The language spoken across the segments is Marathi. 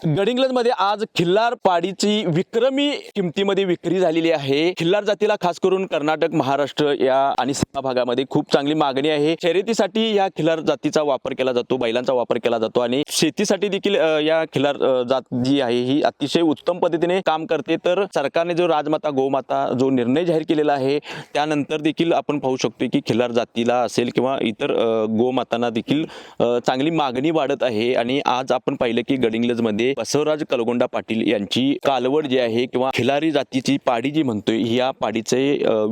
गडिंग्लजमध्ये आज खिल्लार पाडीची विक्रमी किमतीमध्ये विक्री झालेली आहे. खिल्लार जातीला खास करून कर्नाटक महाराष्ट्र या आणि सीमा भागामध्ये खूप चांगली मागणी आहे. शर्यतीसाठी या खिल्लार जातीचा वापर केला जातो बैलांचा वापर केला जातो आणि शेतीसाठी देखील या खिल्लार जात जी आहे ही अतिशय उत्तम पद्धतीने काम करते. तर सरकारने जो राजमाता गोमाता जो निर्णय जाहीर केलेला आहे त्यानंतर देखील आपण पाहू शकतो की खिल्लार जातीला असेल किंवा इतर गोमातांना देखील चांगली मागणी वाढत आहे. आणि आज आपण पाहिलं की गडिंग्लजमध्ये बसवराज कलगोंडा पाटील यांची कालवड जी आहे किंवा खिलारी जातीची पाडी जी म्हणतोय या पाडीचे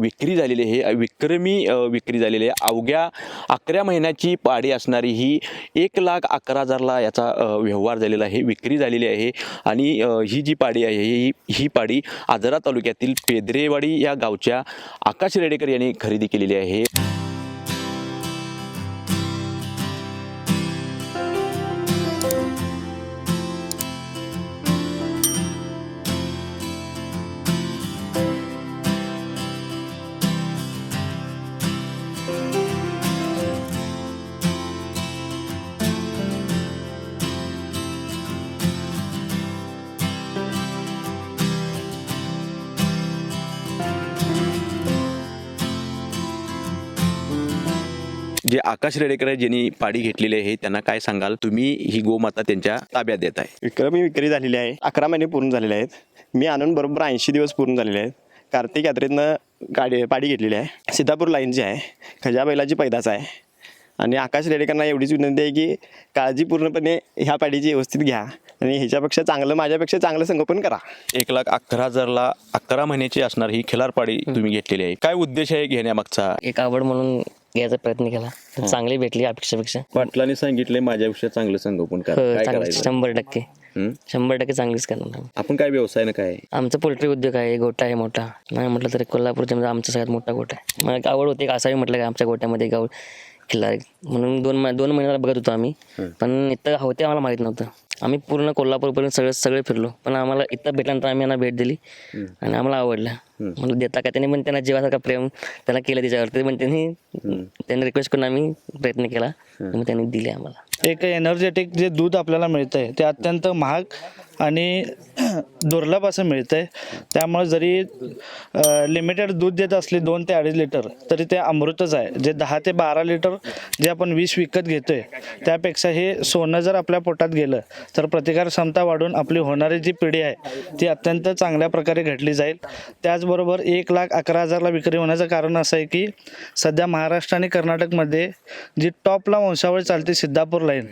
विक्री झालेली आहे. विक्रमी विक्री झालेली आहे. अवघ्या अकरा महिन्याची पाडी असणारी ही एक लाख अकरा हजारला याचा व्यवहार झालेला आहे विक्री झालेली आहे. आणि ही जी पाडी आहे ही ही पाडी आजरा तालुक्यातील पेदरेवाडी या गावच्या आकाश रेडेकर यांनी खरेदी केलेली आहे. जे आकाश रेडेकर आहे ज्यांनी पाडी घेतलेली आहे त्यांना काय सांगाल? तुम्ही ही गोमाता त्यांच्या ताब्यात देत आहे. विक्रमी विक्री झालेली आहे. अकरा महिने पूर्ण झालेले आहेत. मी आणून बरोबर ऐंशी दिवस पूर्ण झालेले आहेत. कार्तिक यात्रेतनं गाडी पाडी घेतलेली आहे. सिद्धापूर लाईनची आहे खजा बैलाची पैदास आहे. आणि आकाश रेडेकरांना एवढीच विनंती आहे की काळजीपूर्णपणे ह्या पाडीची व्यवस्थित घ्या. आणि ह्याच्यापेक्षा चांगलं माझ्यापेक्षा चांगलं संगोपन करा. एक लाख अकरा हजारला अकरा महिन्याची असणार ही खिलार पाडी तुम्ही घेतलेली आहे. काय उद्देश आहे घेण्यामागचा? एक आवड म्हणून घ्यायचा प्रयत्न केला. तर चांगली भेटली अपेक्षापेक्षा. पाटलाने सांगितलंय माझ्यापेक्षा चांगलं संगोपन हो, काय चांगली. करायचं? शंभर टक्के. हं? शंभर टक्के चांगलीच करणार आम्ही. आपण काय व्यवसाय ना काय आमचा पोल्ट्री उद्योग आहे गोटा आहे मोठा. नाही म्हटलं तरी कोल्हापूरच्या मध्ये आमचा सगळ्यात मोठा गोटा आहे. मला एक आवड होती एक असावी म्हटलं का आमच्या गोट्यामध्ये गाव किल्ला आहे. म्हणून दोन मह- दोन महिन्याला बघत होतो आम्ही. पण इथं होते आम्हाला माहीत नव्हतं. आम्ही पूर्ण कोल्हापूरपर्यंत सगळे सगळे फिरलो. पण आम्हाला इथं भेटल्यानंतर आम्ही यांना भेट दिली. आणि आम्हाला आवडलं. म्हणलं देता का त्यांनी पण त्यांना जीवासारखा प्रेम त्यांना केलं त्याच्यावरती पण त्यांनी त्यांनी रिक्वेस्ट करून आम्ही प्रयत्न केला. मग त्यांनी दिले आम्हाला. एक एनर्जेटिक जे दूध आपल्याला मिळतं आहे ते अत्यंत महाग आणि दुर्लभ असं मिळतं आहे त्यामुळे जरी लिमिटेड दूध देत असले दोन ते अडीच लिटर तरी ते अमृतच आहे. जे दहा ते बारा लिटर जे आपण विष विकत घेतोय त्यापेक्षा हे सोनं जर आपल्या पोटात गेलं तर प्रतिकार क्षमता वाढून आपली होणारी जी पिढी आहे ती अत्यंत चांगल्या प्रकारे घडली जाईल. त्याचबरोबर एक लाख अकरा हजारला विक्री होण्याचं कारण असं आहे की सध्या महाराष्ट्र आणि कर्नाटकमध्ये जी टॉपला वंशावळ चालते सिद्धापूर लाईन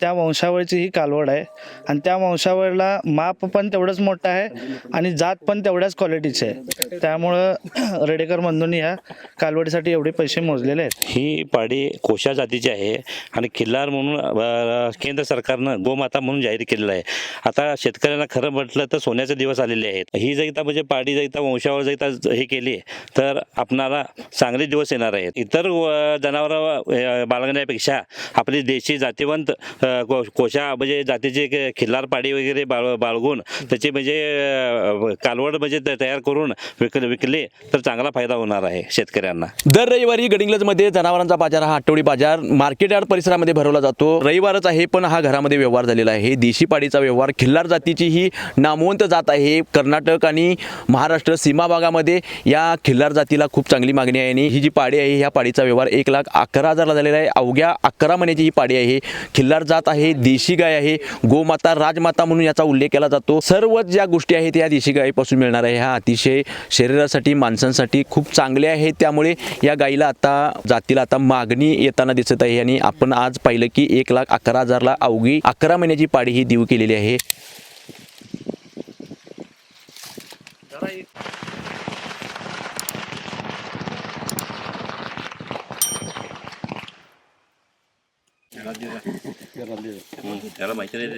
त्या वंशावळीची ही कालवड आहे. आणि त्या वंशावळीला माप पण तेवढंच मोठं आहे आणि जात पण तेवढ्याच क्वालिटीचे आहे. त्यामुळं रेडेकर बंधूंनी ह्या कालवडीसाठी एवढे पैसे मोजलेले आहेत. ही पाडी कोशा जातीची आहे आणि खिल्लार म्हणून केंद्र सरकारनं गोमाता म्हणून जाहीर केलेलं आहे. आता शेतकऱ्यांना खरं म्हटलं तर सोन्याचे दिवस आलेले आहेत. ही जैता म्हणजे पाडी जर वंशावर जर हे केली तर आपणाला चांगले दिवस येणार आहेत. इतर जनावर बाळगण्यापेक्षा आपली देशी जातीवंत को- कोशा म्हणजे जातीचे खिल्लार पाडी वगैरे बाळ बाळगून त्याचे म्हणजे कालवड म्हणजे त- तयार करून विक विकले तर चांगला फायदा होणार आहे शेतकऱ्यांना. दर रविवारी गडिंग्लजमध्ये जनावरांचा बाजार हा आठवडी बाजार मार्केट यार्ड परिसरामध्ये भरवला जातो. रविवारच आहे पण हा घरामध्ये व्यवहार झालेला आहे. देशी पाडीचा व्यवहार खिल्लार जातीची ही नामवंत जात आहे. कर्नाटक आणि महाराष्ट्र सीमा भागामध्ये या खिल्लार जातीला खूप चांगली मागणी आहे. आणि ही जी पाडी आहे ह्या पाडीचा व्यवहार एक लाख अकरा हजारला झालेला आहे. अवघ्या अकरा महिन्याची ही पाडी आहे. खिल्लार जात आहे देशी गाय आहे गोमाता राजमाता म्हणून याचा उल्लेख केला जातो. सर्व ज्या गोष्टी आहेत या देशी गायीपासून मिळणार आहे. ह्या अतिशय शरीरासाठी माणसांसाठी खूप चांगल्या आहेत. त्यामुळे या गायीला आता जातीला आता मागणी येताना दिसत आहे. आणि आपण आज पाहिलं की एक लाख अकरा हजारला अवघी अकरा महिन्याची पाडी ही देऊ केलेली आहे. त्याला माहिती नाही